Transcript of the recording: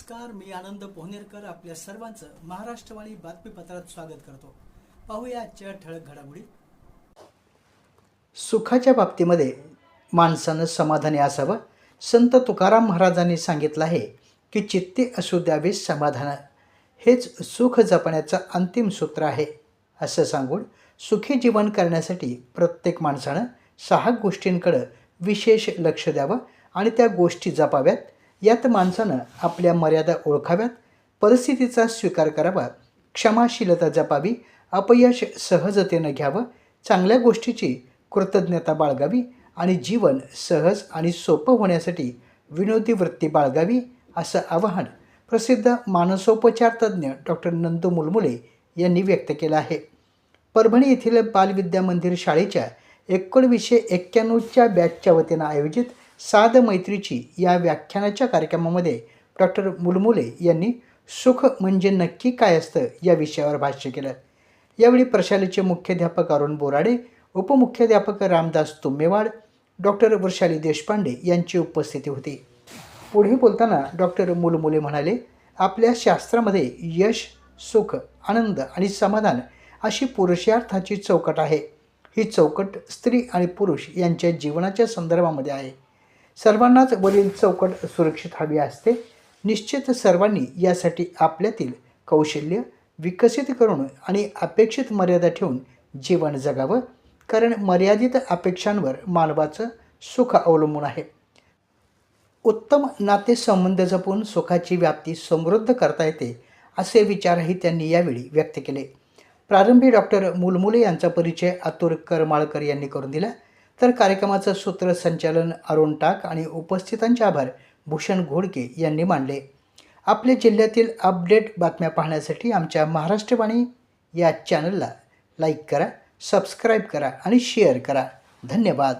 नमस्कार मी आनंद पोहनेरकर आपल्या सर्वांचं महाराष्ट्रवाणी बातमीपत्रात स्वागत करतो. पाहूया आजच्या ठळक घडामोडी. सुखाच्या बाबतीमध्ये माणसानं समाधानी असावं. संत तुकाराम महाराजांनी सांगितलं आहे की चित्ते असू द्यावे समाधान. हेच सुख जपण्याचं अंतिम सूत्र आहे असं सांगून सुखी जीवन करण्यासाठी प्रत्येक माणसानं सहा गोष्टींकडं विशेष लक्ष द्यावं आणि त्या गोष्टी जपाव्यात. यात माणसानं आपल्या मर्यादा ओळखाव्यात परिस्थितीचा स्वीकार करावा क्षमाशीलता जपावी अपयश सहजतेनं घ्यावं चांगल्या गोष्टीची कृतज्ञता बाळगावी आणि जीवन सहज आणि सोपं होण्यासाठी विनोदी वृत्ती बाळगावी असं आवाहन प्रसिद्ध मानसोपचारतज्ञ डॉक्टर नंदू मुलमुले यांनी व्यक्त केलं आहे. परभणी येथील बालविद्या मंदिर शाळेच्या एकोणवीसशे एक्क्याण्णवच्या बॅचच्या वतीनं आयोजित साध मैत्रीची या व्याख्यानाच्या कार्यक्रमामध्ये डॉक्टर मुलमुले यांनी सुख म्हणजे नक्की काय असतं या विषयावर भाष्य केलं. यावेळी प्रशालेचे मुख्याध्यापक अरुण बोराडे उपमुख्याध्यापक रामदास तुंबेवाड डॉक्टर वृषाली देशपांडे यांची उपस्थिती होती. पुढे बोलताना डॉक्टर मुलमुले म्हणाले आपल्या शास्त्रामध्ये यश सुख आनंद आणि समाधान अशी पुरुषार्थाची चौकट आहे. ही चौकट स्त्री आणि पुरुष यांच्या जीवनाच्या संदर्भामध्ये आहे. सर्वांनाच वरील चौकट सुरक्षित हवी असते. निश्चित सर्वांनी यासाठी आपल्यातील कौशल्य विकसित करून आणि अपेक्षित मर्यादा ठेवून जीवन जगावं कारण मर्यादित अपेक्षांवर मानवाचं सुख अवलंबून आहे. उत्तम नातेसंबंध जपून सुखाची व्याप्ती समृद्ध करता येते असे विचारही त्यांनी यावेळी व्यक्त केले. प्रारंभी डॉक्टर मुलमुले यांचा परिचय अतुल करमाळकर यांनी करून दिला. तर कार्यक्रमाचं सूत्रसंचालन अरुण टाक आणि उपस्थितांचे आभार भूषण घोडके यांनी मांडले आपल्या जिल्ह्यातील अपडेट बातम्या पाहण्यासाठी आमच्या महाराष्ट्रवाणी या चॅनलला लाईक करा सबस्क्राईब करा आणि शेअर करा. धन्यवाद.